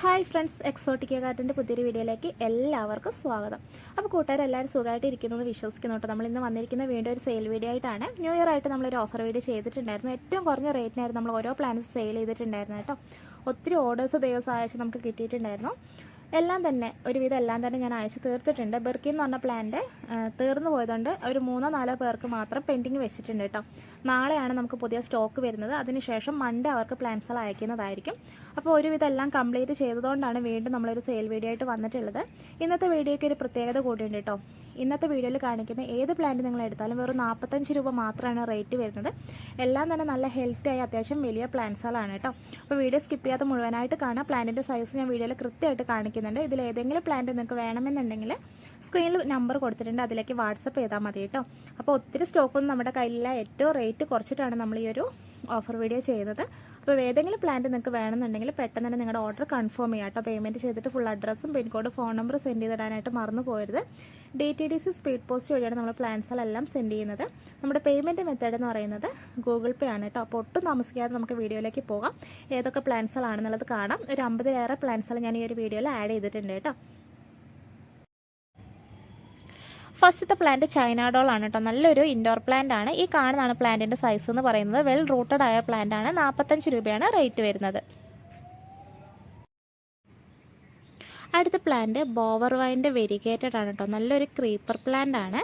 Hi friends Exotica കാറ്റിന്റെ പുതിയൊരു വീഡിയോയിലേക്ക് എല്ലാവർക്കും സ്വാഗതം. അപ്പോൾ കൂട്ടുകാർ എല്ലാവരും സുഖമായിട്ട് ഇരിക്കുന്നു എന്ന് വിശ്വസിക്കുന്നു കേട്ടോ നമ്മൾ ഇന്ന് വന്നിരിക്കുന്ന വീണ്ടും ഒരു സെയിൽ വീഡിയോ ആയിട്ടാണ്. ന്യൂ ഇയർ ആയിട്ട് നമ്മളൊരു ഓഫർ വീഡിയോ ചെയ്തിട്ടുണ്ടായിരുന്നു. ഏറ്റവും കുറഞ്ഞ റേറ്റിനായിരുന്നു നമ്മൾ ഓരോ പ്ലാൻസ് സെയിൽ ചെയ്തിട്ടുണ്ടായിരുന്നു കേട്ടോ. ഒത്തിരി ഓർഡേഴ്സ് ദിവസം അയച്ച് നമുക്ക് കിട്ടിയിട്ടുണ്ടായിരുന്നു. എല്ലാം തന്നെ ഒരുവിധം എല്ലാം തന്നെ ഞാൻ അയച്ച് തീർത്തിട്ടുണ്ട്. ബെർക്കി എന്ന് പറഞ്ഞ പ്ലാന്റ് തീർന്നു പോയതുകൊണ്ട് ഒരു മൂന്നോ നാലോ പേർക്ക് മാത്രം പെൻഡിങ് വെച്ചിട്ടുണ്ട് കേട്ടോ. നാളെയാണ് നമുക്ക് പുതിയ സ്റ്റോക്ക് വരുന്നത്. അതിനുശേഷം മൺഡേ അവർക്ക് പ്ലാൻസുകൾ അയക്കുന്നതായിരിക്കും. അപ്പോൾ ഒരുവിധം എല്ലാം കംപ്ലീറ്റ് ചെയ്തതുകൊണ്ടാണ് വീണ്ടും നമ്മളൊരു സെയിൽ വീഡിയോ ആയിട്ട് വന്നിട്ടുള്ളത്. ഇന്നത്തെ വീഡിയോയ്ക്ക് ഒരു പ്രത്യേകത കൂടിയുണ്ട് കേട്ടോ. ഇന്നത്തെ വീഡിയോയിൽ കാണിക്കുന്ന ഏത് പ്ലാന്റ് നിങ്ങൾ എടുത്താലും വെറും നാൽപ്പത്തഞ്ച് രൂപ മാത്രമാണ് റേറ്റ് വരുന്നത്. എല്ലാം തന്നെ നല്ല ഹെൽത്തി ആയി അത്യാവശ്യം വലിയ പ്ലാന്റ്സുകളാണ് കേട്ടോ. അപ്പോൾ വീഡിയോ സ്കിപ്പ് ചെയ്യാതെ മുഴുവനായിട്ട് കാണാം. പ്ലാന്റിന്റെ സൈസ് ഞാൻ വീഡിയോയിൽ കൃത്യമായിട്ട് കാണിക്കുന്നുണ്ട്. ഇതിൽ ഏതെങ്കിലും പ്ലാന്റ് നിങ്ങൾക്ക് വേണമെന്നുണ്ടെങ്കിൽ സ്ക്രീനിൽ നമ്പർ കൊടുത്തിട്ടുണ്ട്. അതിലേക്ക് വാട്സപ്പ് ചെയ്താൽ മതി കേട്ടോ. അപ്പോൾ ഒത്തിരി സ്റ്റോക്കൊന്നും നമ്മുടെ കയ്യിലില്ല. ഏറ്റവും റേറ്റ് കുറച്ചിട്ടാണ് നമ്മൾ ഈ ഒരു ഓഫർ വീഡിയോ ചെയ്യുന്നത് അപ്പോൾ ഏതെങ്കിലും പ്ലാന്റ് നിങ്ങൾക്ക് വേണമെന്നുണ്ടെങ്കിൽ പെട്ടെന്ന് തന്നെ നിങ്ങളുടെ ഓർഡർ കൺഫേം ചെയ്യാം കേട്ടോ. പേയ്മെന്റ് ചെയ്തിട്ട് ഫുൾ അഡ്രസ്സും പിൻകോഡ് ഫോൺ നമ്പർ സെൻഡ് ചെയ്തിടാനായിട്ട് മറന്നു പോരുത്. D T D C speed post വഴിയാണ് നമ്മൾ പ്ലാൻസുകളെല്ലാം സെൻഡ് ചെയ്യുന്നത്. നമ്മുടെ പേയ്മെന്റ് മെത്തേഡ് എന്ന് പറയുന്നത് ഗൂഗിൾ പേ ആണ് കേട്ടോ. അപ്പോൾ ഒട്ടും താമസിക്കാതെ നമുക്ക് വീഡിയോയിലേക്ക് പോകാം. ഏതൊക്കെ പ്ലാൻസുകളാണെന്നുള്ളത് കാണാം. ഒരു അമ്പതിലേറെ പ്ലാൻസുകൾ ഞാൻ ഈ ഒരു വീഡിയോയിൽ ആഡ് ചെയ്തിട്ടുണ്ട് കേട്ടോ. ഫസ്റ്റത്തെ പ്ലാന്റ് ചൈന ഡോൾ ആണ് കേട്ടോ നല്ലൊരു ഇൻഡോർ പ്ലാന്റ് ആണ്. ഈ കാണുന്നതാണ് പ്ലാന്റിന്റെ സൈസ് എന്ന് പറയുന്നത്. വെൽ റൂട്ടഡ് ആയ പ്ലാന്റ് ആണ്. നാൽപ്പത്തഞ്ച് രൂപയാണ് റേറ്റ് വരുന്നത്. അടുത്ത പ്ലാന്റ് ബോവർ വൈന്റെ വെരിഗേറ്റഡ് ആണ് കേട്ടോ നല്ലൊരു ക്രീപ്പർ പ്ലാന്റ് ആണ്.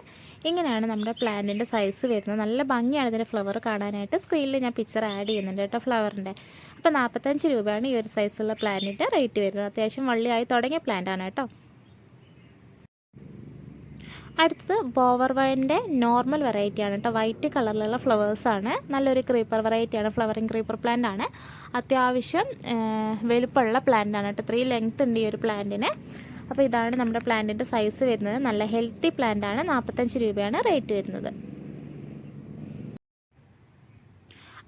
ഇങ്ങനെയാണ് നമ്മുടെ പ്ലാന്റിന്റെ സൈസ് വരുന്നത്. നല്ല ഭംഗിയാണ് ഇതിന്റെ ഫ്ലവർ കാണാനായിട്ട്. സ്ക്രീനിൽ ഞാൻ പിക്ചർ ആഡ് ചെയ്യുന്നുണ്ട് കേട്ടോ ഫ്ലവറിന്റെ അപ്പോൾ നാൽപ്പത്തഞ്ച് രൂപയാണ് ഈ ഒരു സൈസുള്ള പ്ലാന്റിന്റെ റേറ്റ് വരുന്നത്. അത്യാവശ്യം വള്ളിയായി തുടങ്ങിയ പ്ലാന്റ് ആണ് കേട്ടോ അടുത്തത് ബോവർ വൈന്റെ നോർമൽ വെറൈറ്റി ആണ് കേട്ടോ. വൈറ്റ് കളറിലുള്ള ഫ്ലവേഴ്സ് ആണ്. നല്ലൊരു ക്രീപ്പർ വെറൈറ്റി ആണ്. ഫ്ലവറിങ് ക്രീപ്പർ പ്ലാന്റ് ആണ്. അത്യാവശ്യം വലുപ്പമുള്ള പ്ലാന്റ് ആണ് കേട്ടോ. ഇത്രയും ലെങ്ത് ഉണ്ട് ഈ ഒരു പ്ലാന്റിന് അപ്പോൾ ഇതാണ് നമ്മുടെ പ്ലാന്റിന്റെ സൈസ് വരുന്നത്. നല്ല ഹെൽത്തി പ്ലാന്റ് ആണ്. നാൽപ്പത്തഞ്ച് രൂപയാണ് റേറ്റ് വരുന്നത്.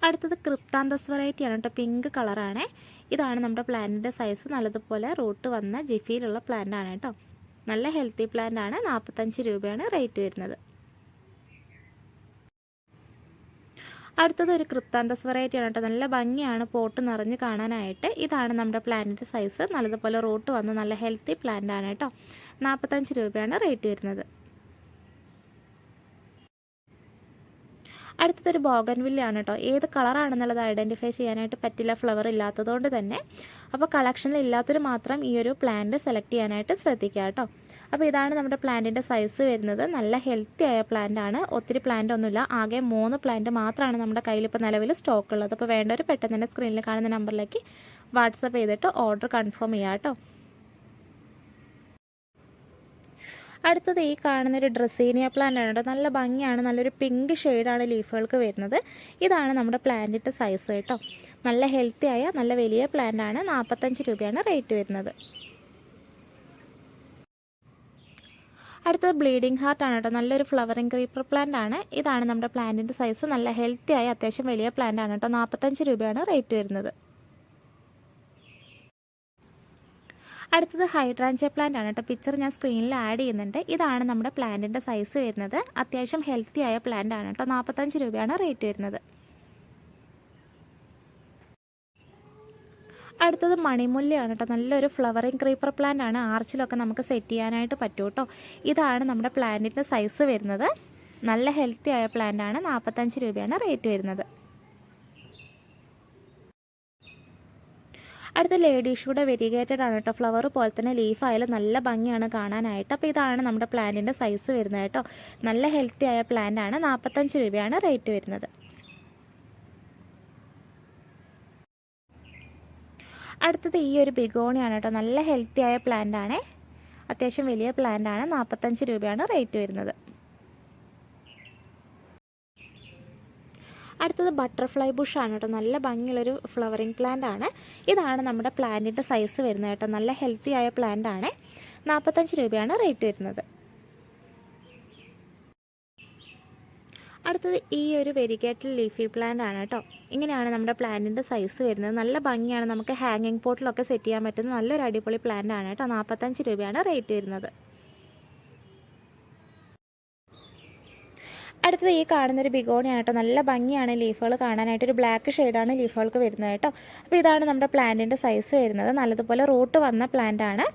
അടുത്തത് ക്രിപ്താന്തസ് വെറൈറ്റി ആണ് കേട്ടോ. പിങ്ക് കളറാണ് ഇതാണ് നമ്മുടെ പ്ലാന്റിന്റെ സൈസ് നല്ലതുപോലെ റൂട്ട് വന്ന ജിഫിയിലുള്ള പ്ലാന്റ് ആണ് കേട്ടോ. നല്ല ഹെൽത്തി പ്ലാന്റ് ആണ്. നാൽപ്പത്തഞ്ച് രൂപയാണ് റേറ്റ് വരുന്നത്. അടുത്തത് ഒരു ക്രിപ്താന്തസ് വെറൈറ്റി ആണ് കേട്ടോ. നല്ല ഭംഗിയാണ് പോട്ട് നിറഞ്ഞ് കാണാനായിട്ട്. ഇതാണ് നമ്മുടെ പ്ലാന്റിന്റെ സൈസ് നല്ലതുപോലെ റൂട്ട് വന്ന് നല്ല ഹെൽത്തി പ്ലാന്റ് ആണ് കേട്ടോ. നാൽപ്പത്തഞ്ച് രൂപയാണ് റേറ്റ് വരുന്നത്. അടുത്തതൊരു ബോഗൻവില്ലയാണ് കേട്ടോ. ഏത് കളറാണെന്നുള്ളത് ഐഡന്റിഫൈ ചെയ്യാനായിട്ട് പറ്റില്ല. ഫ്ലവർ ഇല്ലാത്തതുകൊണ്ട് തന്നെ. അപ്പോൾ കളക്ഷനിൽ ഇല്ലാത്തൊരു മാത്രം ഈ ഒരു പ്ലാന്റ് സെലക്ട് ചെയ്യാനായിട്ട് ശ്രദ്ധിക്കുക കേട്ടോ. അപ്പോൾ ഇതാണ് നമ്മുടെ പ്ലാന്റിന്റെ സൈസ് വരുന്നത്. നല്ല ഹെൽത്തി ആയ പ്ലാന്റ് ആണ്. ഒത്തിരി പ്ലാന്റ് ഒന്നുമില്ല. ആകെ മൂന്ന് പ്ലാന്റ് മാത്രമാണ് നമ്മുടെ കയ്യിൽ ഇപ്പോൾ നിലവിൽ സ്റ്റോക്ക് ഉള്ളത്. അപ്പോൾ വേണ്ടവർ പെട്ടെന്ന് തന്നെ സ്ക്രീനിൽ കാണുന്ന നമ്പറിലേക്ക് വാട്സപ്പ് ചെയ്തിട്ട് ഓർഡർ കൺഫേം ചെയ്യാം കേട്ടോ. അടുത്തത് ഈ കാണുന്ന ഒരു ഡ്രസ്സീനിയ പ്ലാന്റ് ആണ് കേട്ടോ. നല്ല ഭംഗിയാണ്. നല്ലൊരു പിങ്ക് ഷെയ്ഡാണ് ലീഫുകൾക്ക് വരുന്നത്. ഇതാണ് നമ്മുടെ പ്ലാന്റിന്റെ സൈസ് കേട്ടോ. നല്ല ഹെൽത്തി ആയ നല്ല വലിയ പ്ലാന്റ് ആണ്. നാൽപ്പത്തഞ്ച് രൂപയാണ് റേറ്റ് വരുന്നത്. അടുത്തത് ബ്ലീഡിംഗ് ഹാർട്ട് ആണ് കേട്ടോ. നല്ലൊരു ഫ്ലവറിങ് ക്രീപ്പർ പ്ലാന്റ് ആണ്. ഇതാണ് നമ്മുടെ പ്ലാന്റിന്റെ സൈസ് നല്ല ഹെൽത്തി ആയ അത്യാവശ്യം വലിയ പ്ലാന്റ് ആണ് കേട്ടോ. നാൽപ്പത്തഞ്ച് രൂപയാണ് റേറ്റ് വരുന്നത്. അടുത്തത് ഹൈഡ്രാഞ്ച പ്ലാന്റ് ആണ് കേട്ടോ. പിക്ചർ ഞാൻ സ്ക്രീനിൽ ആഡ് ചെയ്യുന്നുണ്ട്. ഇതാണ് നമ്മുടെ പ്ലാന്റിന്റെ സൈസ് വരുന്നത്. അത്യാവശ്യം ഹെൽത്തി ആയ പ്ലാന്റ് ആണ് കേട്ടോ. നാൽപ്പത്തഞ്ച് രൂപയാണ് റേറ്റ് വരുന്നത്. അടുത്തത് മണിമുല്ലയാണ് കേട്ടോ. നല്ലൊരു ഫ്ലവറിങ് ക്രീപ്പർ പ്ലാന്റ് ആണ്. ആർച്ചിലൊക്കെ നമുക്ക് സെറ്റ് ചെയ്യാനായിട്ട് പറ്റും കേട്ടോ. ഇതാണ് നമ്മുടെ പ്ലാന്റിന്റെ സൈസ് വരുന്നത്. നല്ല ഹെൽത്തി ആയ പ്ലാന്റ് ആണ്. നാൽപ്പത്തഞ്ച് രൂപയാണ് റേറ്റ് വരുന്നത്. അടുത്ത ലേഡീഷൂടെ വെരിഗേറ്റഡ് ആണ് കേട്ടോ. ഫ്ലവർ പോലെ തന്നെ ലീഫ് ആയാലും നല്ല ഭംഗിയാണ് കാണാനായിട്ട്. അപ്പോൾ ഇതാണ് നമ്മുടെ പ്ലാന്റിന്റെ സൈസ് വരുന്നത് കേട്ടോ. നല്ല ഹെൽത്തി ആയ പ്ലാന്റ് ആണ്. നാൽപ്പത്തഞ്ച് രൂപയാണ് റേറ്റ് വരുന്നത്. അടുത്തത് ഈ ഒരു ബിഗോണിയാണ് കേട്ടോ. നല്ല ഹെൽത്തി ആയ പ്ലാന്റ് ആണ്. അത്യാവശ്യം വലിയ പ്ലാന്റ് ആണ്. നാൽപ്പത്തഞ്ച് രൂപയാണ് റേറ്റ് വരുന്നത്. അടുത്തത് ബട്ടർഫ്ലൈ ബുഷ് ആണ് കേട്ടോ. നല്ല ഭംഗിയുള്ളൊരു ഫ്ലവറിങ് പ്ലാന്റ് ആണ്. ഇതാണ് നമ്മുടെ പ്ലാന്റിന്റെ സൈസ് വരുന്നത് കേട്ടോ. നല്ല ഹെൽത്തി ആയ പ്ലാന്റ് ആണ്. നാൽപ്പത്തഞ്ച് രൂപയാണ് റേറ്റ് വരുന്നത്. അടുത്തത് ഈ ഒരു വെരിഗേറ്റഡ് ലീഫി പ്ലാന്റ് ആണ് കേട്ടോ. ഇങ്ങനെയാണ് നമ്മുടെ പ്ലാന്റിന്റെ സൈസ് വരുന്നത്. നല്ല ഭംഗിയാണ്. നമുക്ക് ഹാങ്ങിങ് പോട്ടിലൊക്കെ സെറ്റ് ചെയ്യാൻ പറ്റുന്ന നല്ലൊരു അടിപൊളി പ്ലാന്റ് ആണ് കേട്ടോ. നാൽപ്പത്തഞ്ച് രൂപയാണ് റേറ്റ് വരുന്നത്. അടുത്തത് ഈ കാണുന്നൊരു ബിഗോണിയാണ് കേട്ടോ. നല്ല ഭംഗിയാണ് ലീഫുകൾ കാണാനായിട്ട്. ഒരു ബ്ലാക്ക് ഷെയ്ഡാണ് ലീഫുകൾക്ക് വരുന്നത് കേട്ടോ. അപ്പോൾ ഇതാണ് നമ്മുടെ പ്ലാന്റിന്റെ സൈസ് വരുന്നത്. നല്ലതുപോലെ റൂട്ട് വന്ന പ്ലാന്റ് ആണ്.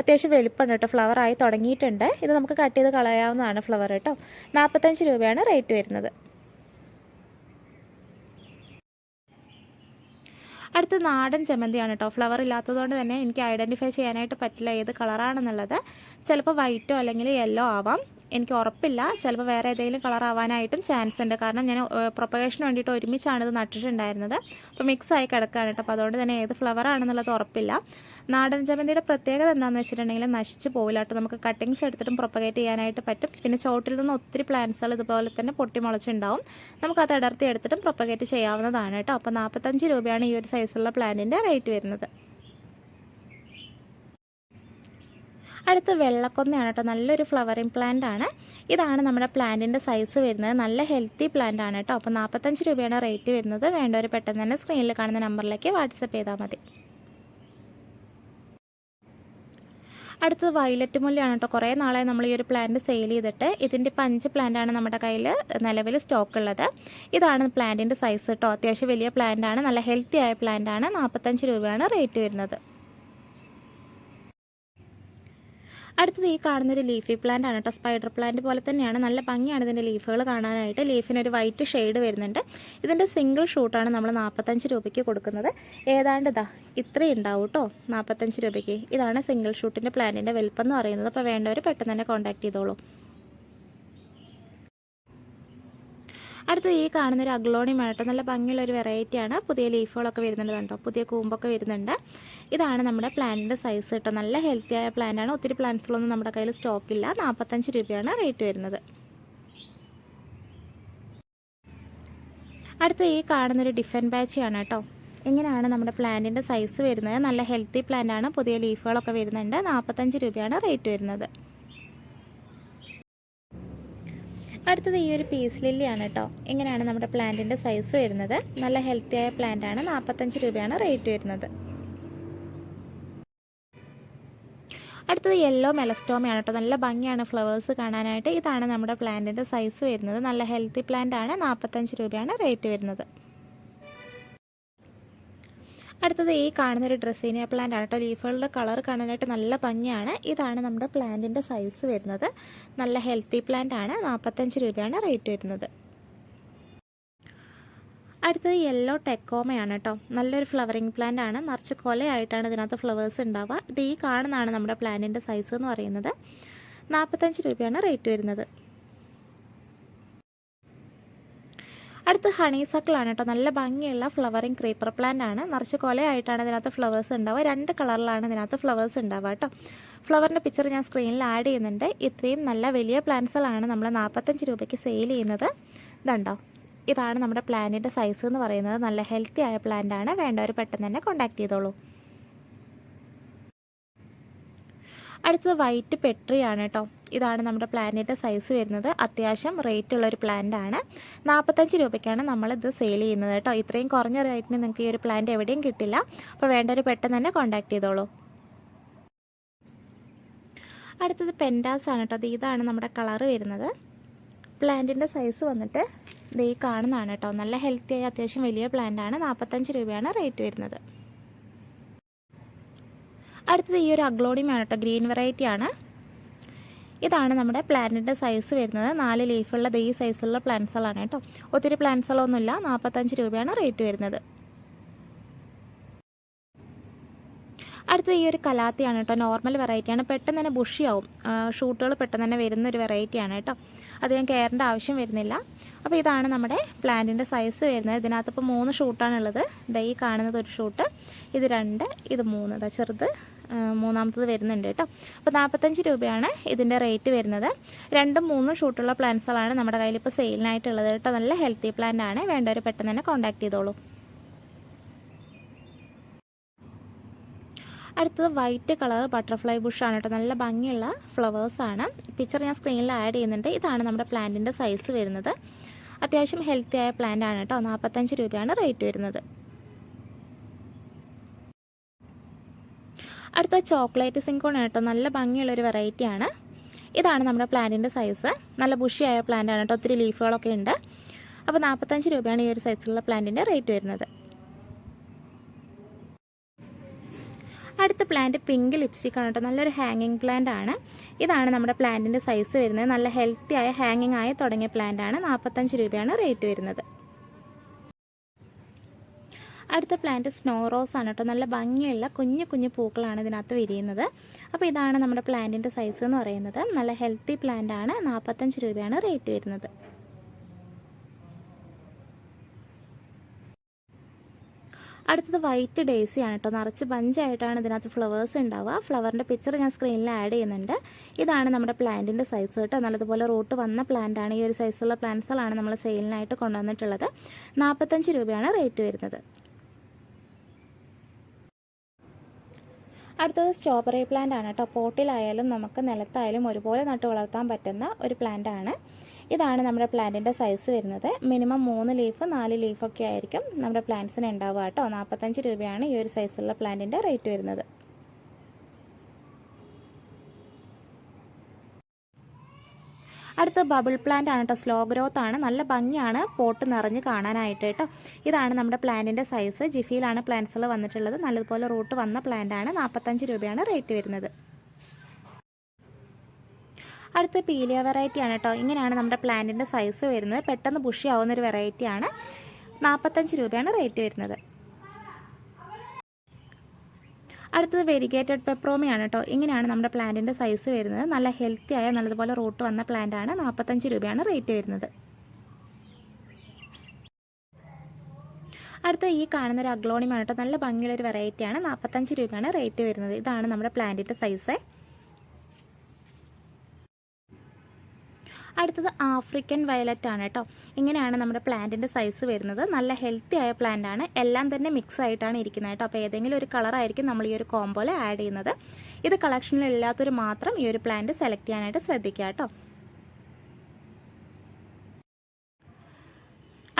അത്യാവശ്യം വലിപ്പമുണ്ട് കേട്ടോ. ഫ്ലവർ ആയി തുടങ്ങിയിട്ടുണ്ട്. ഇത് നമുക്ക് കട്ട് ചെയ്ത് കളയാവുന്നതാണ് ഫ്ലവർ കേട്ടോ. നാൽപ്പത്തഞ്ച് രൂപയാണ് റേറ്റ് വരുന്നത്. അടുത്ത നാടൻ ചെമ്മന്തിയാണ് കേട്ടോ. ഫ്ലവർ ഇല്ലാത്തതുകൊണ്ട് തന്നെ എനിക്ക് ഐഡന്റിഫൈ ചെയ്യാനായിട്ട് പറ്റില്ല ഏത് കളറാണെന്നുള്ളത് ചിലപ്പോൾ വൈറ്റോ അല്ലെങ്കിൽ യെല്ലോ ആവാം. എനിക്ക് ഉറപ്പില്ല. ചിലപ്പോൾ വേറെ ഏതെങ്കിലും കളർ ആവാനായിട്ടും ചാൻസ് ഉണ്ട്. കാരണം ഞാൻ പ്രൊപ്പഗേഷന് വേണ്ടിയിട്ട് ഒരുമിച്ചാണ് ഇത് നട്ടിട്ടുണ്ടായിരുന്നത്. അപ്പോൾ മിക്സ് ആയി കിടക്കുകയാണ് കേട്ടോ. അപ്പോൾ അതുകൊണ്ട് തന്നെ ഏത് ഫ്ലവർ ആണെന്നുള്ളത് ഉറപ്പില്ല. നാടൻ ജമന്തിയുടെ പ്രത്യേകത എന്താണെന്ന് വെച്ചിട്ടുണ്ടെങ്കിൽ നശിച്ചു പോവില്ല കേട്ടോ. നമുക്ക് കട്ടിങ്സ് എടുത്തിട്ടും പ്രൊപ്പഗേറ്റ് ചെയ്യാനായിട്ട് പറ്റും. പിന്നെ ചോട്ടിൽ നിന്ന് ഒത്തിരി പ്ലാന്റ്സുകൾ ഇതുപോലെ തന്നെ പൊട്ടി നമുക്ക് നമുക്കത് അടർത്തി എടുത്തിട്ടും പ്രൊപ്പഗേറ്റ് ചെയ്യാവുന്നതാണ് കേട്ടോ. അപ്പോൾ നാൽപ്പത്തഞ്ച് രൂപയാണ് ഈ ഒരു സൈസുള്ള പ്ലാന്റിന്റെ റേറ്റ് വരുന്നത്. അടുത്ത് വെള്ളക്കൊന്നയാണ് കേട്ടോ. നല്ലൊരു ഫ്ലവറിങ് പ്ലാന്റ് ആണ്. ഇതാണ് നമ്മുടെ പ്ലാന്റിന്റെ സൈസ് വരുന്നത്. നല്ല ഹെൽത്തി പ്ലാന്റ് ആണ് കേട്ടോ. അപ്പോൾ നാൽപ്പത്തഞ്ച് രൂപയാണ് റേറ്റ് വരുന്നത്. വേണ്ടവർ പെട്ടെന്ന് തന്നെ സ്ക്രീനിൽ കാണുന്ന നമ്പറിലേക്ക് വാട്സപ്പ് ചെയ്താൽ മതി. അടുത്തത് വയലറ്റ് മുല്ലയാണ് കേട്ടോ. കുറേ നാളായി നമ്മൾ ഈ ഒരു പ്ലാന്റ് സെയിൽ ചെയ്തിട്ട്. ഇതിന്റെ ഇപ്പം അഞ്ച് പ്ലാന്റാണ് നമ്മുടെ കയ്യിൽ നിലവിൽ സ്റ്റോക്ക് ഉള്ളത്. ഇതാണ് പ്ലാന്റിന്റെ സൈസ് കേട്ടോ. അത്യാവശ്യം വലിയ പ്ലാന്റ് ആണ്. നല്ല ഹെൽത്തി ആയ പ്ലാന്റ് ആണ്. നാൽപ്പത്തഞ്ച് രൂപയാണ് റേറ്റ് വരുന്നത്. അടുത്തത് ഈ കാണുന്നൊരു ലീഫി പ്ലാന്റ് ആണ് കേട്ടോ സ്പൈഡർ പ്ലാന്റ് പോലെ തന്നെയാണ്. നല്ല ഭംഗിയാണ് ഇതിന്റെ ലീഫുകൾ കാണാനായിട്ട്. ലീഫിന് ഒരു വൈറ്റ് ഷെയ്ഡ് വരുന്നുണ്ട്. ഇതിന്റെ സിംഗിൾ ഷൂട്ടാണ് നമ്മൾ നാൽപ്പത്തഞ്ച് രൂപയ്ക്ക് കൊടുക്കുന്നത്. ഏതാണ്ട് ഇതാ ഇത്രയും ഉണ്ടാവും കേട്ടോ നാൽപ്പത്തഞ്ച് രൂപയ്ക്ക്. ഇതാണ് സിംഗിൾ ഷൂട്ടിന്റെ പ്ലാന്റിന്റെ വലിപ്പം എന്ന് പറയുന്നത്. അപ്പോൾ വേണ്ടവർ പെട്ടെന്ന് തന്നെ കോൺടാക്ട് ചെയ്തോളൂ. അടുത്തത് ഈ കാണുന്ന ഒരു അഗ്ലോണിയമാണ് കേട്ടോ നല്ല ഭംഗിയുള്ള ഒരു വെറൈറ്റിയാണ്. പുതിയ ലീഫുകളൊക്കെ വരുന്നുണ്ട് കേട്ടോ പുതിയ കൂമ്പൊക്കെ വരുന്നുണ്ട്. ഇതാണ് നമ്മുടെ പ്ലാന്റിന്റെ സൈസ് കേട്ടോ. നല്ല ഹെൽത്തി ആയ പ്ലാന്റാണ് ഒത്തിരി പ്ലാന്റ്സുകളൊന്നും നമ്മുടെ കയ്യിൽ സ്റ്റോക്കില്ല നാൽപ്പത്തഞ്ച് രൂപയാണ് റേറ്റ് വരുന്നത്. അടുത്ത ഈ കാണുന്നൊരു ഡിഫൻ ബാച്ചിയാണ് കേട്ടോ. ഇങ്ങനെയാണ് നമ്മുടെ പ്ലാന്റിന്റെ സൈസ് വരുന്നത്. നല്ല ഹെൽത്തി പ്ലാന്റാണ് പുതിയ ലീഫുകളൊക്കെ വരുന്നുണ്ട്. നാൽപ്പത്തഞ്ച് രൂപയാണ് റേറ്റ് വരുന്നത്. അടുത്തത് ഈ ഒരു പീസ് ലില്ലിയാണ് കേട്ടോ ഇങ്ങനെയാണ് നമ്മുടെ പ്ലാന്റിന്റെ സൈസ് വരുന്നത്. നല്ല ഹെൽത്തി ആയ പ്ലാന്റ് ആണ്. നാൽപ്പത്തഞ്ച് രൂപയാണ് റേറ്റ് വരുന്നത്. അടുത്തത് യെല്ലോ മെലസ്റ്റോമയാണ് കേട്ടോ നല്ല ഭംഗിയാണ് ഫ്ലവേഴ്സ് കാണാനായിട്ട്. ഇതാണ് നമ്മുടെ പ്ലാന്റിന്റെ സൈസ് വരുന്നത്. നല്ല ഹെൽത്തി പ്ലാന്റ് ആണ്. നാൽപ്പത്തഞ്ച് രൂപയാണ് റേറ്റ് വരുന്നത്. അടുത്തത് ഈ കാണുന്ന ഒരു ഡ്രസ്സീനിയ പ്ലാന്റ് ആണ് കേട്ടോ. ലീഫുകളുടെ കളർ കാണാനായിട്ട് നല്ല ഭംഗിയാണ്. ഇതാണ് നമ്മുടെ പ്ലാന്റിന്റെ സൈസ് വരുന്നത്. നല്ല ഹെൽത്തി പ്ലാന്റ് ആണ്. നാൽപ്പത്തഞ്ച് രൂപയാണ് റേറ്റ് വരുന്നത്. അടുത്തത് യെല്ലോ ടെക്കോമയാണ് കേട്ടോ. നല്ലൊരു ഫ്ലവറിങ് പ്ലാന്റ് ആണ്. നിറച്ച് കൊലയായിട്ടാണ് ഇതിനകത്ത് ഫ്ലവേഴ്സ് ഉണ്ടാവുക. ഇത് ഈ കാണുന്നതാണ് നമ്മുടെ പ്ലാന്റിന്റെ സൈസ് എന്ന് പറയുന്നത്. നാൽപ്പത്തഞ്ച് രൂപയാണ് റേറ്റ് വരുന്നത്. അടുത്ത് ഹണി സക്കിളാണ് കേട്ടോ. നല്ല ഭംഗിയുള്ള ഫ്ലവറിങ് ക്രീപ്പർ പ്ലാന്റ് ആണ്. നിറച്ച് കൊലയായിട്ടാണ് ഇതിനകത്ത് ഫ്ലവേഴ്സ് ഉണ്ടാവുക. രണ്ട് കളറിലാണ് ഇതിനകത്ത് ഫ്ലവേഴ്സ് ഉണ്ടാവുക കേട്ടോ. ഫ്ലവറിന്റെ പിക്ചർ ഞാൻ സ്ക്രീനിൽ ആഡ് ചെയ്യുന്നുണ്ട്. ഇത്രയും നല്ല വലിയ പ്ലാന്റ്സുകളാണ് നമ്മൾ നാൽപ്പത്തഞ്ച് രൂപയ്ക്ക് സെയിൽ ചെയ്യുന്നത്. ഇതുണ്ടോ? ഇതാണ് നമ്മുടെ പ്ലാന്റിന്റെ സൈസ് എന്ന് പറയുന്നത്. നല്ല ഹെൽത്തി ആയ പ്ലാന്റ് ആണ്. വേണ്ടവർ പെട്ടെന്ന് തന്നെ കോൺടാക്ട് ചെയ്തോളൂ. അടുത്തത് വൈറ്റ് പെട്രിയാണ് കേട്ടോ. ഇതാണ് നമ്മുടെ പ്ലാന്റിന്റെ സൈസ് വരുന്നത്. അത്യാവശ്യം റേറ്റ് ഉള്ള ഒരു പ്ലാന്റ് ആണ്. നാൽപ്പത്തഞ്ച് രൂപയ്ക്കാണ് നമ്മളിത് സെയിൽ ചെയ്യുന്നത് കേട്ടോ. ഇത്രയും കുറഞ്ഞ റേറ്റിന് നിങ്ങൾക്ക് ഈ ഒരു പ്ലാന്റ് എവിടെയും കിട്ടില്ല. അപ്പോൾ വേണ്ടവർ പെട്ടെന്ന് തന്നെ കോൺടാക്ട് ചെയ്തോളൂ. അടുത്തത് പെൻഡാസ് ആണ് കേട്ടോ. ഇതാണ് നമ്മുടെ കളറ് വരുന്നത്. പ്ലാന്റിന്റെ സൈസ് വന്നിട്ട് ഈ കാണുന്നതാണ് കേട്ടോ. നല്ല ഹെൽത്തി ആയി അത്യാവശ്യം വലിയ പ്ലാന്റ് ആണ്. നാൽപ്പത്തഞ്ച് രൂപയാണ് റേറ്റ് വരുന്നത്. അടുത്തത് ഈ ഒരു അഗ്ലോണിയമാണ് കേട്ടോ. ഗ്രീൻ വെറൈറ്റി ആണ്. ഇതാണ് നമ്മുടെ പ്ലാന്റിന്റെ സൈസ് വരുന്നത്. നാല് ലീഫുള്ള ഈ സൈസുള്ള പ്ലാന്റ്സുകളാണ് കേട്ടോ. ഒത്തിരി പ്ലാന്റ്സുകളൊന്നുമില്ല നാൽപ്പത്തഞ്ച് രൂപയാണ് റേറ്റ് വരുന്നത്. അടുത്ത ഈ ഒരു കലാത്തിയാണ് കേട്ടോ. നോർമൽ വെറൈറ്റിയാണ് പെട്ടെന്ന് തന്നെ ബുഷിയാവും ഷൂട്ടുകൾ പെട്ടെന്ന് തന്നെ വരുന്ന ഒരു വെറൈറ്റിയാണ് കേട്ടോ. അധികം കെയറിന്റെ ആവശ്യം വരുന്നില്ല. അപ്പോൾ ഇതാണ് നമ്മുടെ പ്ലാന്റിന്റെ സൈസ് വരുന്നത്. ഇതിനകത്ത് ഇപ്പോൾ മൂന്ന് ഷൂട്ടാണുള്ളത് ഡൈ കാണുന്നത് ഒരു ഷൂട്ട്. ഇത് രണ്ട് ഇത് മൂന്ന്. ചെറുത്. മൂന്നാമത്തത് വരുന്നുണ്ട് കേട്ടോ. അപ്പോൾ നാൽപ്പത്തഞ്ച് രൂപയാണ് ഇതിന്റെ റേറ്റ് വരുന്നത്. രണ്ടും മൂന്നും ഷൂട്ടുള്ള പ്ലാന്റ്സുകളാണ് നമ്മുടെ കയ്യിൽ ഇപ്പോൾ സെയിലിനായിട്ടുള്ളത് കേട്ടോ. നല്ല ഹെൽത്തി പ്ലാന്റ് ആണ്. വേണ്ടവർ പെട്ടെന്ന് തന്നെ കോൺടാക്ട് ചെയ്തോളൂ. അടുത്തത് വൈറ്റ് കളർ ബട്ടർഫ്ലൈ ബുഷാണ് കേട്ടോ. നല്ല ഭംഗിയുള്ള ഫ്ലവേഴ്സാണ് പിക്ചർ ഞാൻ സ്ക്രീനിൽ ആഡ് ചെയ്യുന്നുണ്ട്. ഇതാണ് നമ്മുടെ പ്ലാന്റിന്റെ സൈസ് വരുന്നത്. അത്യാവശ്യം ഹെൽത്തി ആയ പ്ലാന്റ് ആണ് കേട്ടോ. നാൽപ്പത്തഞ്ച് രൂപയാണ് റേറ്റ് വരുന്നത്. അടുത്ത ചോക്ലേറ്റ് സിങ്കോൺ കേട്ടോ. നല്ല ഭംഗിയുള്ളൊരു വെറൈറ്റിയാണ് ഇതാണ് നമ്മുടെ പ്ലാന്റിന്റെ സൈസ് നല്ല ബുഷിയായ പ്ലാന്റാണ് കേട്ടോ. ഒത്തിരി ലീഫുകളൊക്കെ ഉണ്ട്. അപ്പോൾ നാൽപ്പത്തഞ്ച് രൂപയാണ് ഈ ഒരു സൈസിലുള്ള പ്ലാന്റിന്റെ റേറ്റ് വരുന്നത്. അടുത്ത പ്ലാന്റ് പിങ്ക് ലിപ്സ്റ്റിക് ആണ് കേട്ടോ. നല്ലൊരു ഹാങ്ങിങ് പ്ലാന്റ് ആണ്. ഇതാണ് നമ്മുടെ പ്ലാന്റിന്റെ സൈസ് വരുന്നത്. നല്ല ഹെൽത്തി ആയ ഹാങ്ങിങ് ആയി തുടങ്ങിയ പ്ലാന്റ് ആണ്. നാൽപ്പത്തഞ്ച് രൂപയാണ് റേറ്റ് വരുന്നത്. അടുത്ത പ്ലാന്റ് സ്നോ റോസ് ആണ് കേട്ടോ. നല്ല ഭംഗിയുള്ള കുഞ്ഞു കുഞ്ഞു പൂക്കളാണ് ഇതിനകത്ത് വിരിയുന്നത്. അപ്പോൾ ഇതാണ് നമ്മുടെ പ്ലാന്റിന്റെ സൈസ് എന്ന് പറയുന്നത്. നല്ല ഹെൽത്തി പ്ലാന്റ് ആണ്. നാൽപ്പത്തഞ്ച് രൂപയാണ് റേറ്റ് വരുന്നത്. അടുത്തത് വൈറ്റ് ഡേസി ആണ് കേട്ടോ. നിറച്ച് ബഞ്ചായിട്ടാണ് ഇതിനകത്ത് ഫ്ലവേഴ്സ് ഉണ്ടാവുക. ഫ്ലവറിന്റെ പിക്ചർ ഞാൻ സ്ക്രീനിൽ ആഡ് ചെയ്യുന്നുണ്ട്. ഇതാണ് നമ്മുടെ പ്ലാന്റിന്റെ സൈസ് കേട്ടോ. നല്ലതുപോലെ റൂട്ട് വന്ന പ്ലാന്റ് ആണ്. ഈ ഒരു സൈസുള്ള പ്ലാന്റ്സുകളാണ് നമ്മൾ സെയിലിനായിട്ട് കൊണ്ടുവന്നിട്ടുള്ളത്. നാൽപ്പത്തഞ്ച് രൂപയാണ് റേറ്റ് വരുന്നത്. അടുത്തത് സ്ട്രോബെറി പ്ലാന്റ് ആണ് കേട്ടോ. പോട്ടിലായാലും നമുക്ക് നിലത്തായാലും ഒരുപോലെ നട്ട് വളർത്താൻ പറ്റുന്ന ഒരു പ്ലാന്റ് ആണ്. ഇതാണ് നമ്മുടെ പ്ലാന്റിന്റെ സൈസ് വരുന്നത്. മിനിമം മൂന്ന് ലീഫ് നാല് ലീഫൊക്കെ ആയിരിക്കും നമ്മുടെ പ്ലാന്റ്സിന് ഉണ്ടാവുക കേട്ടോ. നാൽപ്പത്തഞ്ച് രൂപയാണ് ഈ ഒരു സൈസുള്ള പ്ലാന്റിന്റെ റേറ്റ് വരുന്നത്. അടുത്ത ബബിൾ പ്ലാന്റ് ആണ് കേട്ടോ. സ്ലോ ഗ്രോത്ത് ആണ്. നല്ല ഭംഗിയാണ് പോട്ട് നിറഞ്ഞ് കാണാനായിട്ട് കേട്ടോ. ഇതാണ് നമ്മുടെ പ്ലാന്റിന്റെ സൈസ്. ജിഫിയിലാണ് പ്ലാന്റ്സുകൾ വന്നിട്ടുള്ളത്. നല്ലതുപോലെ റൂട്ട് വന്ന പ്ലാന്റ് ആണ്. നാൽപ്പത്തഞ്ച് രൂപയാണ് റേറ്റ് വരുന്നത്. അടുത്ത പീലിയ വെറൈറ്റി ആണ് കേട്ടോ. ഇങ്ങനെയാണ് നമ്മുടെ പ്ലാന്റിന്റെ സൈസ് വരുന്നത്. പെട്ടെന്ന് ബുഷി ആവുന്ന ഒരു വെറൈറ്റിയാണ് നാൽപ്പത്തഞ്ച് രൂപയാണ് റേറ്റ് വരുന്നത്. അടുത്തത് വെരിഗേറ്റഡ് പെപ്രോമയാണ് കേട്ടോ ഇങ്ങനെയാണ് നമ്മുടെ പ്ലാന്റിന്റെ സൈസ് വരുന്നത്. നല്ല ഹെൽത്തി ആയ നല്ലതുപോലെ റൂട്ട് വന്ന പ്ലാന്റ് ആണ്. നാൽപ്പത്തഞ്ച് രൂപയാണ് റേറ്റ് വരുന്നത്. അടുത്ത ഈ കാണുന്ന ഒരു അഗ്ലോണിമാണ് കേട്ടോ നല്ല ഭംഗിയുള്ള ഒരു വെറൈറ്റിയാണ് നാൽപ്പത്തഞ്ച് രൂപയാണ് റേറ്റ് വരുന്നത്. ഇതാണ് നമ്മുടെ പ്ലാന്റിന്റെ സൈസ് അടുത്തത് ആഫ്രിക്കൻ വയലറ്റ് ആണ് കേട്ടോ ഇങ്ങനെയാണ് നമ്മുടെ പ്ലാന്റിന്റെ സൈസ് വരുന്നത്. നല്ല ഹെൽത്തി ആയ പ്ലാന്റ് ആണ്. എല്ലാം തന്നെ മിക്സ് ആയിട്ടാണ് ഇരിക്കുന്നത് കേട്ടോ. അപ്പോൾ ഏതെങ്കിലും ഒരു കളറായിരിക്കും നമ്മൾ ഈ ഒരു കോമ്പോയിൽ ആഡ് ചെയ്യുന്നത്. ഇത് കളക്ഷനിൽ ഇല്ലാത്തൊരു മാത്രം ഈ ഒരു പ്ലാന്റ് സെലക്ട് ചെയ്യാനായിട്ട് ശ്രദ്ധിക്കുക കേട്ടോ.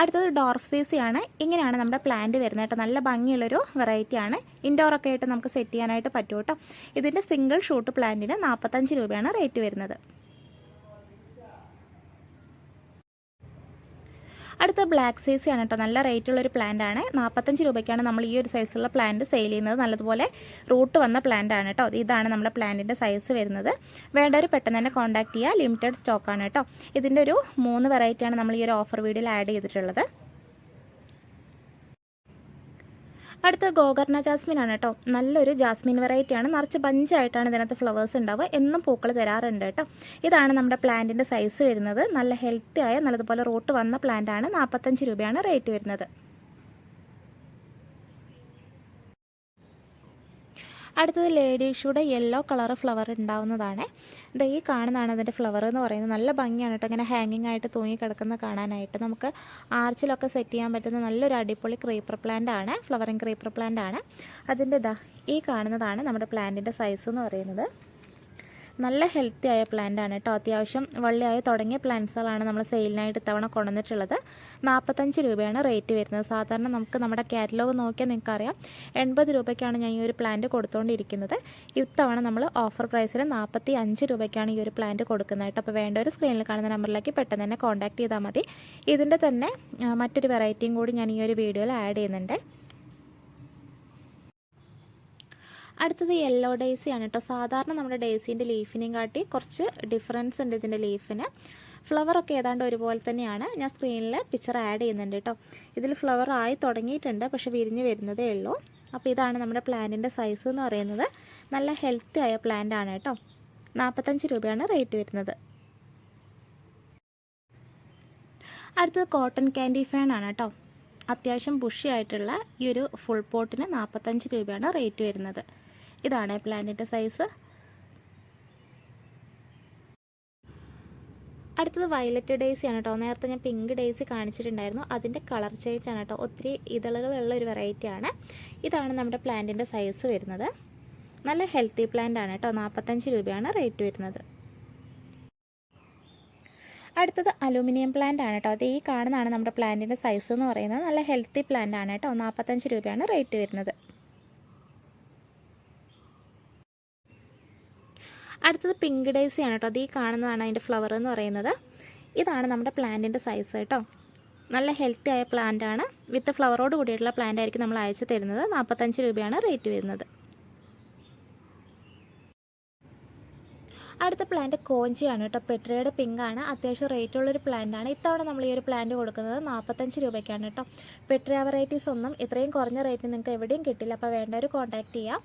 അടുത്തത് ഡോർഫ് സീസിയാണ് ഇങ്ങനെയാണ് നമ്മുടെ പ്ലാന്റ് വരുന്നത് കേട്ടോ. നല്ല ഭംഗിയുള്ളൊരു വെറൈറ്റിയാണ് ഇൻഡോർ ഒക്കെ ആയിട്ട് നമുക്ക് സെറ്റ് ചെയ്യാനായിട്ട് പറ്റും കേട്ടോ. ഇതിന്റെ സിംഗിൾ ഷൂട്ട് പ്ലാന്റിന് നാൽപ്പത്തഞ്ച് രൂപയാണ് റേറ്റ് വരുന്നത്. അടുത്ത ബ്ലാക്ക് സീസി ആണ് കേട്ടോ നല്ല റേറ്റ് ഉള്ളൊരു പ്ലാന്റ് ആണ്. നാൽപ്പത്തഞ്ച് രൂപയ്ക്കാണ് നമ്മൾ ഈ ഒരു സൈസുള്ള പ്ലാന്റ് സെയിൽ ചെയ്യുന്നത്. നല്ലതുപോലെ റൂട്ട് വന്ന പ്ലാന്റ് ആണ് കേട്ടോ ഇതാണ് നമ്മുടെ പ്ലാന്റിന്റെ സൈസ് വരുന്നത്. വേണ്ടവർ പെട്ടെന്ന് തന്നെ കോൺടാക്ട് ചെയ്യുക ലിമിറ്റഡ് സ്റ്റോക്കാണ് കേട്ടോ ഇതിന്റെ ഒരു മൂന്ന് വെറൈറ്റിയാണ് നമ്മൾ ഈ ഒരു ഓഫർ വീഡിയോയിൽ ആഡ് ചെയ്തിട്ടുള്ളത്. അടുത്ത ഗോകർണ ജാസ്മിൻ ആണ് കേട്ടോ. നല്ലൊരു ജാസ്മിൻ വെറൈറ്റി ആണ് നിറച്ച് ബഞ്ചായിട്ടാണ് ഇതിനകത്ത് ഫ്ലവേഴ്സ് ഉണ്ടാവുക. എന്നും പൂക്കൾ തരാറുണ്ട് കേട്ടോ. ഇതാണ് നമ്മുടെ പ്ലാന്റിന്റെ സൈസ് വരുന്നത്. നല്ല ഹെൽത്തി ആയ നല്ലതുപോലെ റൂട്ട് വന്ന പ്ലാന്റ് ആണ്. നാൽപ്പത്തഞ്ച് രൂപയാണ് റേറ്റ് വരുന്നത്. അടുത്തത് ലേഡീഷുടെ ഷൂടെ യെല്ലോ കളർ ഫ്ലവർ ഉണ്ടാവുന്നതാണ്. ഇതാ ഈ കാണുന്നതാണ് അതിന്റെ ഫ്ലവർ എന്ന് പറയുന്നത്. നല്ല ഭംഗിയാണ് കേട്ടോ. ഇങ്ങനെ ഹാങ്ങിങ് ആയിട്ട് തൂങ്ങി കിടക്കുന്ന കാണാനായിട്ട്. നമുക്ക് ആർച്ചിലൊക്കെ സെറ്റ് ചെയ്യാൻ പറ്റുന്ന നല്ലൊരു അടിപൊളി ക്രീപ്പർ പ്ലാന്റ് ആണ്. ഫ്ലവറിങ് ക്രീപ്പർ പ്ലാന്റ് ആണ്. അതിന്റെ ഇതാ ഈ കാണുന്നതാണ് നമ്മുടെ പ്ലാന്റിന്റെ സൈസ് എന്ന് പറയുന്നത്. നല്ല ഹെൽത്തി ആയ പ്ലാന്റ് ആണ് കേട്ടോ അത്യാവശ്യം വള്ളിയായി തുടങ്ങിയ പ്ലാന്റ്സുകളാണ് നമ്മൾ സെയിലിനായിട്ട് ഇത്തവണ കൊണ്ടുവന്നിട്ടുള്ളത്. നാൽപ്പത്തഞ്ച് രൂപയാണ് റേറ്റ് വരുന്നത്. സാധാരണ നമുക്ക് നമ്മുടെ കാറ്റലോഗ് നോക്കിയാൽ നിങ്ങൾക്ക് അറിയാം എൺപത് രൂപയ്ക്കാണ് ഞാൻ ഈ ഒരു പ്ലാന്റ് കൊടുത്തുകൊണ്ടിരിക്കുന്നത് ഇത്തവണ നമ്മൾ ഓഫർ പ്രൈസിൽ നാൽപ്പത്തി അഞ്ച് രൂപയ്ക്കാണ് ഈ ഒരു പ്ലാന്റ് കൊടുക്കുന്നത് കേട്ടോ അപ്പോൾ വേണ്ട ഒരു സ്ക്രീനിൽ കാണുന്ന നമ്പറിലേക്ക് പെട്ടെന്ന് തന്നെ കോൺടാക്ട് ചെയ്താൽ മതി. ഇതിന്റെ തന്നെ മറ്റൊരു വെറൈറ്റിയും കൂടി ഞാൻ ഈ ഒരു വീഡിയോയിൽ ആഡ് ചെയ്യുന്നുണ്ട്. അടുത്തത് യെല്ലോ ആണ് കേട്ടോ സാധാരണ നമ്മുടെ ഡേസിന്റെ ലീഫിനെയും കാട്ടി കുറച്ച് ഡിഫറൻസ് ഉണ്ട് ഇതിന്റെ ലീഫിന് ഫ്ലവറൊക്കെ ഏതാണ്ട് ഒരുപോലെ തന്നെയാണ്. ഞാൻ സ്ക്രീനിൽ പിക്ചർ ആഡ് ചെയ്യുന്നുണ്ട് കേട്ടോ ഇതിൽ ഫ്ലവർ ആയി തുടങ്ങിയിട്ടുണ്ട് പക്ഷെ വിരിഞ്ഞ് വരുന്നതേ ഉള്ളൂ. അപ്പോൾ ഇതാണ് നമ്മുടെ പ്ലാന്റിന്റെ സൈസ് എന്ന് പറയുന്നത്. നല്ല ഹെൽത്തി ആയ പ്ലാന്റ് ആണ് കേട്ടോ നാൽപ്പത്തഞ്ച് രൂപയാണ് റേറ്റ് വരുന്നത്. അടുത്തത് കോട്ടൺ ക്യാൻഡി ഫാൻ ആണ് കേട്ടോ അത്യാവശ്യം ബുഷി ആയിട്ടുള്ള ഈ ഒരു ഫുൾ പോട്ടിന് നാൽപ്പത്തഞ്ച് രൂപയാണ് റേറ്റ് വരുന്നത്. ഇതാണ് പ്ലാനറ്റ് സൈസ് അടുത്തത് വയലറ്റ് ഡേയ്സി ആണ് കേട്ടോ. നേരത്തെ ഞാൻ പിങ്ക് ഡേയ്സി കാണിച്ചിട്ടുണ്ടായിരുന്നു. അതിന്റെ കളർ ചേഞ്ച് ആണ് കേട്ടോ. ഒത്തിരി ഇതളുകളുള്ള ഒരു വെറൈറ്റി ആണ്. ഇതാണ് നമ്മുടെ പ്ലാന്റിന്റെ സൈസ് വരുന്നത്. നല്ല ഹെൽത്തി പ്ലാന്റ് ആണ് കേട്ടോ. നാൽപ്പത്തഞ്ച് രൂപയാണ് റേറ്റ് വരുന്നത്. അടുത്തത് അലൂമിനിയം പ്ലാന്റ് ആണ് കേട്ടോ. അത് ഈ കാണുന്നതാണ് നമ്മുടെ പ്ലാന്റിന്റെ സൈസ് എന്ന് പറയുന്നത്. നല്ല ഹെൽത്തി പ്ലാന്റ് ആണ് കേട്ടോ. നാൽപ്പത്തഞ്ച് രൂപയാണ് റേറ്റ് വരുന്നത്. അടുത്തത് പിങ്ക് ഡേസി ആണ് കേട്ടോ. അത് ഈ കാണുന്നതാണ് അതിന്റെ ഫ്ലവർ എന്ന് പറയുന്നത്. ഇതാണ് നമ്മുടെ പ്ലാന്റിന്റെ സൈസ് കേട്ടോ. നല്ല ഹെൽത്തി ആയ പ്ലാന്റ് ആണ്. വിത്ത് ഫ്ലവറോട് കൂടിയിട്ടുള്ള പ്ലാന്റ് ആയിരിക്കും നമ്മൾ അയച്ചു തരുന്നത്. നാൽപ്പത്തഞ്ച് രൂപയാണ് റേറ്റ് വരുന്നത്. അടുത്ത പ്ലാന്റ് കോഞ്ചിയാണ് കേട്ടോ. പെട്രയുടെ പിങ്ക് ആണ്. അത്യാവശ്യം റേറ്റ് ഉള്ളൊരു പ്ലാന്റ് ആണ്. ഇത്തവണ നമ്മൾ ഈ ഒരു പ്ലാന്റ് കൊടുക്കുന്നത് നാൽപ്പത്തഞ്ച് രൂപയ്ക്കാണ് കേട്ടോ. പെട്രിയ വെറൈറ്റീസ് ഒന്നും ഇത്രയും കുറഞ്ഞ റേറ്റിന് നിങ്ങൾക്ക് എവിടെയും കിട്ടില്ല. അപ്പോൾ വേണ്ടവർ കോൺടാക്ട് ചെയ്യാം.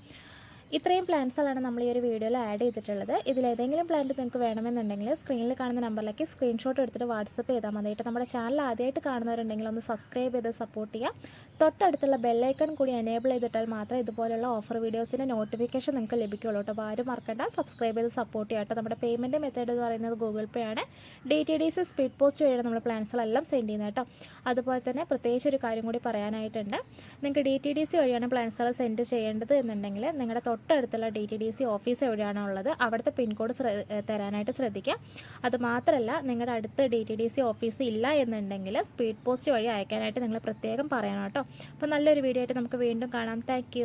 ഇത്രയും പ്ലാന്റ്സുകളാണ് നമ്മൾ ഈ ഒരു വീഡിയോയിൽ ആഡ് ചെയ്തിട്ടുള്ളത്. ഇതിലേതെങ്കിലും പ്ലാന്റ് നിങ്ങൾക്ക് വേണമെന്നുണ്ടെങ്കിൽ സ്ക്രീനിൽ കാണുന്ന നമ്പറിലേക്ക് സ്ക്രീൻഷോട്ട് എടുത്തിട്ട് വാട്സപ്പ് ചെയ്താൽ മതിയായിട്ട്. നമ്മുടെ ചാനൽ ആദ്യമായിട്ട് കാണുന്നവരുണ്ടെങ്കിൽ ഒന്ന് സബ്സ്ക്രൈബ് ചെയ്ത് സപ്പോർട്ട് ചെയ്യാം തൊട്ടടുത്തുള്ള ബെല്ലൈക്കൺ കൂടി എനേബിൾ ചെയ്തിട്ടാൽ മാത്രമേ ഇതുപോലുള്ള ഓഫർ വീഡിയോസിന്റെ നോട്ടിഫിക്കേഷൻ നിങ്ങൾക്ക് ലഭിക്കുകയുള്ളൂ കേട്ടോ. അപ്പോൾ ആരും മറക്കണ്ട. സബ്സ്ക്രൈബ് ചെയ്ത് സപ്പോർട്ട് ചെയ്യാം കേട്ടോ. നമ്മുടെ പേയ്മെന്റ് മെത്തേഡ് എന്ന് പറയുന്നത് ഗൂഗിൾ പേ ആണ്. D T D C speed post വഴിയാണ് നമ്മൾ പ്ലാൻസുകളെല്ലാം സെൻഡ് ചെയ്യുന്നത് കേട്ടോ. അതുപോലെ തന്നെ പ്രത്യേകിച്ച് ഒരു കാര്യം കൂടി പറയാനായിട്ടുണ്ട്. നിങ്ങൾക്ക് ഡി ടി ഡി സി വഴിയാണ് പ്ലാൻസുകൾ സെൻഡ് ചെയ്യേണ്ടത് എന്നുണ്ടെങ്കിൽ നിങ്ങളുടെ തൊട്ടടുത്തുള്ള D T D C office എവിടെയാണോ ഉള്ളത് അവിടുത്തെ പിൻകോഡ് തരാനായിട്ട് ശ്രദ്ധിക്കുക. അതുമാത്രമല്ല നിങ്ങളുടെ അടുത്ത് D T D C office ഇല്ല എന്നുണ്ടെങ്കിൽ സ്പീഡ് പോസ്റ്റ് വഴി അയക്കാനായിട്ട് നിങ്ങൾ പ്രത്യേകം പറയണം കേട്ടോ. അപ്പോൾ നല്ലൊരു വീഡിയോ ആയിട്ട് നമുക്ക് വീണ്ടും കാണാം. താങ്ക്